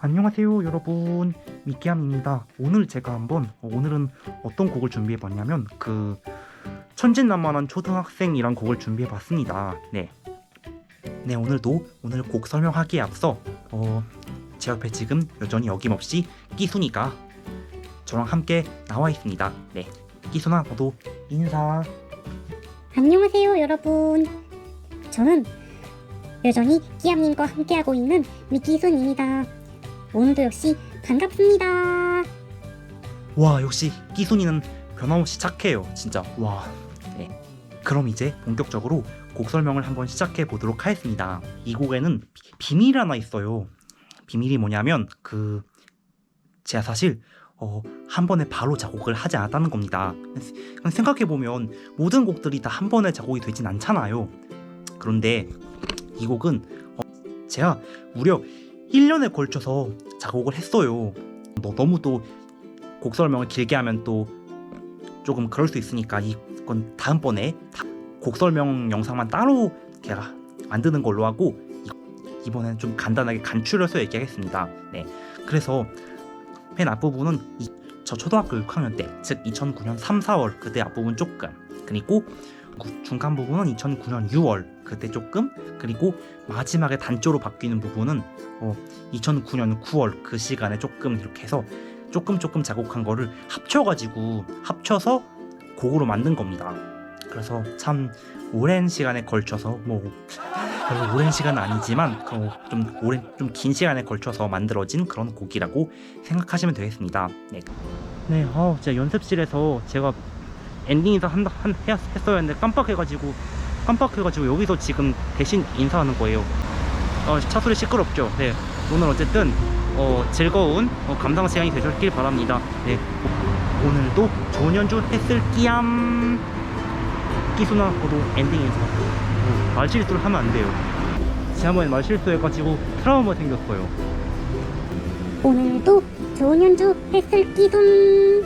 안녕하세요 여러분. 미끼함입니다. 오늘 제가 한번 어, 오늘은 어떤 곡을 준비해 봤냐면 그 천진난만한 초등학생이란 곡을 준비해 봤습니다. 네. 네 오늘도 오늘 곡 설명하기에 앞서 어, 제 옆에 지금 여전히 어김없이 끼순이가 저랑 함께 나와 있습니다. 네 끼순아 너도 인사. 안녕하세요 여러분. 저는 여전히 끼암님과 함께하고 있는 미끼순입니다 오늘도 역시 반갑습니다. 와 역시 끼순이는 변함없이 착해요 진짜. 와. 네. 그럼 이제 본격적으로 곡 설명을 한번 시작해 보도록 하겠습니다. 이 곡에는 비- 비밀이 하나 있어요. 비밀이 뭐냐면 그 제가 사실 어, 한 번에 바로 작곡을 하지 않았다는 겁니다. 생각해 보면 모든 곡들이 다 한 번에 작곡이 되진 않잖아요. 그런데 이 곡은 어, 제가 무려 1년에 걸쳐서 작곡을 했어요. 너 너무 또 곡 설명을 길게 하면 또 조금 그럴 수 있으니까 이건 다음번에 다- 곡 설명 영상만 따로 제가 만드는 걸로 하고 이- 이번에는 좀 간단하게 간추려서 얘기하겠습니다. 네, 그래서 맨 앞부분은 이- 저 초등학교 6학년 때, 즉 2009년 3, 4월 그때 앞부분 조금. 그리고 구- 중간 부분은 2009년 6월 그때 조금 그리고 마지막에 단조로 바뀌는 부분은 어, 2009년 9월 그 시간에 조금 이렇게 해서 조금 조금 작곡한 거를 합쳐가지고 합쳐서 곡으로 만든 겁니다. 그래서 참 오랜 시간에 걸쳐서 뭐 별로 오랜 시간은 아니지만 그좀 오랜 좀 긴 시간에 걸쳐서 만들어진 그런 곡이라고 생각하시면 되겠습니다. 네. 네, 어, 제가 연습실에서 제가 엔딩 인사 한, 한 했, 했어야 했는데 깜빡해가지고 깜빡해가지고 여기서 지금 대신 인사하는 거예요. 어, 차 소리 시끄럽죠. 네, 오늘 어쨌든 어, 즐거운 어, 감상 시간이 되셨길 바랍니다. 네, 오- 오늘도 좋은 연주 했을 끼암. 끼수나 고도 엔딩 인사. 어, 말실수를 하면 안 돼요. 지난번에 말실수해가지고 트라우마 생겼어요. 오늘도 좋은 연주 했을 끼순